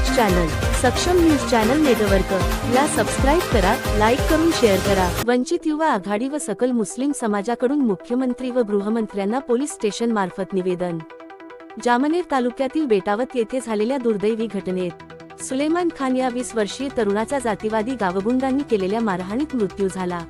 News channel Saksham news channel network. ला subscribe करा like करून शेअर करा. वंचित युवा आघाडी व सकल मुस्लिम समाजाकडून मुख्यमंत्री व गृहमंत्र्यांना पोलीस स्टेशन मार्फत निवेदन. जामनेर तालुक्यातील बेटावत येथे झालेल्या दुर्दैवी घटनेत सुलेमान खान या वीस वर्षीय तरुणाचा जातीवादी गावगुंडांनी केलेल्या मारहाणीत मृत्यू झाला.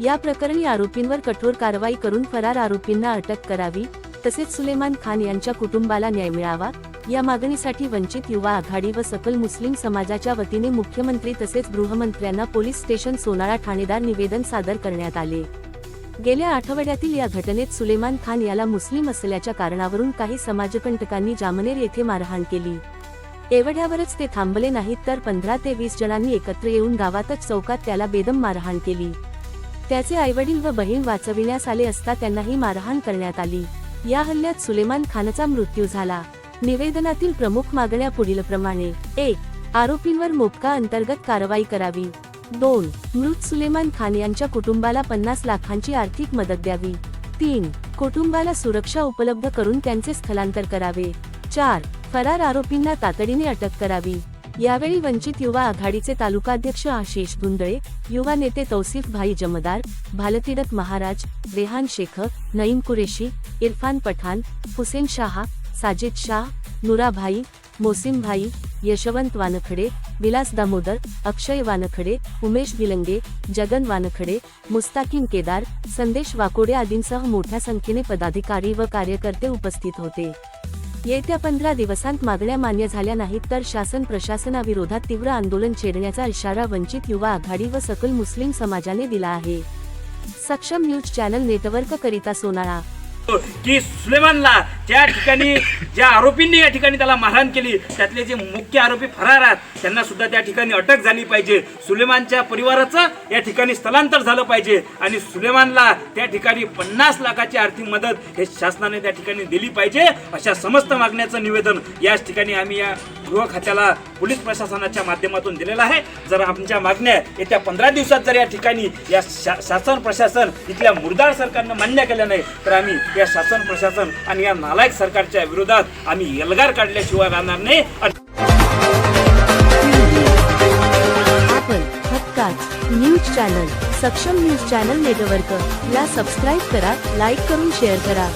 या प्रकरणी आरोपींवर कठोर कारवाई करून फरार आरोपींना अटक करावी तसेच सुलेमान खान यांच्या कुटुंबाला न्याय मिळावा या मागणीसाठी वंचित युवा आघाडी व सकल मुस्लिम समाजाच्या वतीने मुख्यमंत्री तसेच गृहमंत्र्यांना पोलीस स्टेशन सोनाळा ठाणेदार निवेदन सादर करण्यात आले. गेल्या आठवड्यातील या घटनेत सुलेमान खान याला मुस्लिम असल्याच्या कारणावरून काही समाजकंटकांनी जामनेर येथे मारहाण केली. एवढ्यावरच ते थांबले नाहीत तर पंधरा ते वीस जणांनी एकत्र येऊन गावातच चौकात त्याला बेदम मारहाण केली. त्याचे आईवडील व बहीण वाचविण्यास आले असता त्यांनाही मारहाण करण्यात आली. या हल्ल्यात सुलेमान खानचा मृत्यू झाला. निवेदनातील प्रमुख मागण्या पुढीलप्रमाणे. एक आरोपींवर मोपका अंतर्गत कारवाई करावी. दोन. मृत सुलेमान खान यांच्या कुटुंबाला पन्नास लाखांची आर्थिक मदत द्यावी. तीन. कुटुंबाला सुरक्षा उपलब्ध करून त्यांचे स्थलांतर करावे. चार. फरार आरोपींना तातडीने अटक करावी. यावेळी वंचित युवा आघाडीचे तालुकाध्यक्ष आशिष धुंदळे युवा नेते तौसिफ भाई जमदार भालतीरथ महाराज रेहान शेख नईम कुरेशी इरफान पठाण हुसेन शाह साजिद शाह नुराभाई मोसिमभाई यशवंत वानखडे विलास दामोदर अक्षय वानखडे उमेश भिलंगे जगन वानखडे मुस्ताकिम केदार संदेश वाकोडे आदींसह मोठ्या संख्येने पदाधिकारी व कार्यकर्ते उपस्थित होते. येत्या पंधरा दिवसांत मागण्या मान्य झाल्या नाहीत तर शासन प्रशासनाविरोधात तीव्र आंदोलन छेडण्याचा इशारा वंचित युवा आघाडी व सकल मुस्लिम समाजाने दिला आहे. सक्षम न्यूज चॅनल नेटवर्क करिता सोनाळा की सुलेमानला ज्या ठिकाणी ज्या आरोपींनी या ठिकाणी त्याला मारहाण केली त्यातले जे मुख्य आरोपी फरार आहेत त्यांना सुद्धा त्या ठिकाणी अटक झाली पाहिजे. सुलेमानच्या परिवाराचं या ठिकाणी स्थलांतर झालं पाहिजे आणि सुलेमानला त्या ठिकाणी पन्नास लाखाची आर्थिक मदत हे शासनाने त्या ठिकाणी दिली पाहिजे अशा समस्त मागण्याचं निवेदन याच ठिकाणी आम्ही या गृह खात्याला पोलीस प्रशासनाच्या माध्यमातून दिलेलं आहे. जर आमच्या मागण्या येत्या पंधरा दिवसात जर या ठिकाणी या शा- शासन प्रशासन इथल्या मुरदार सरकारनं मान्य केलं नाही तर आम्ही या शासन प्रशासन आणि या नालायक सरकारच्या विरोधात आम्ही एल्गार काढल्याशिवाय राहणार नाही. आपण हक्काच news channel Saksham news channel network ला सबस्क्राईब करा लाईक करून शेअर करा.